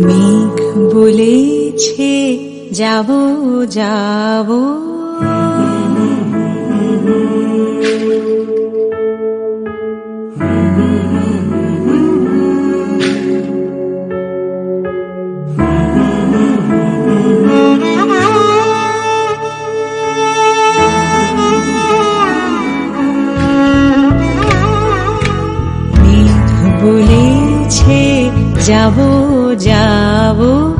মেঘ বলেছে যাব যাব। বলেছে જાવો જાવો.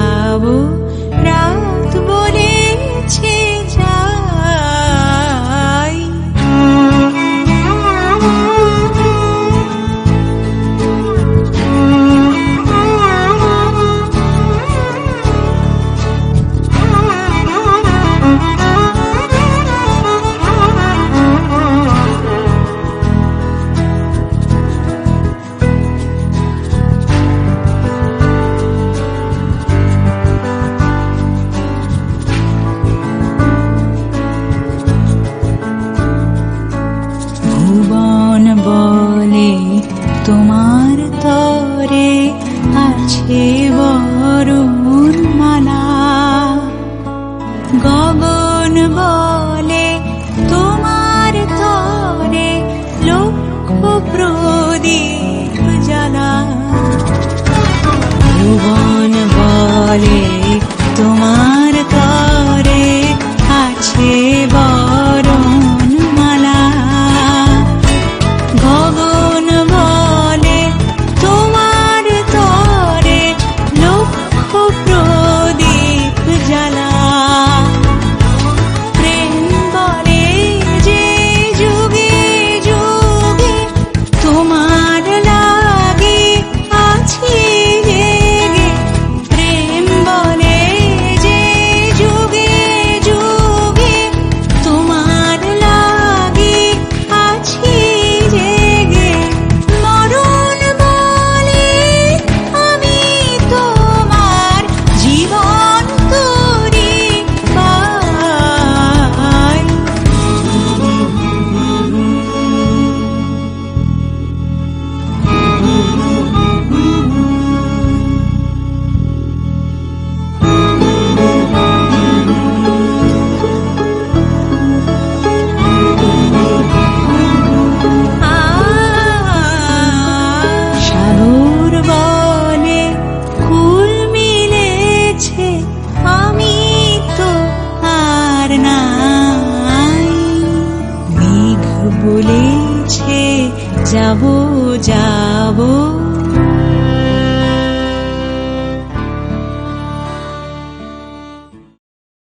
trouble অল্প প্রদীপ জ্বালা Jabu.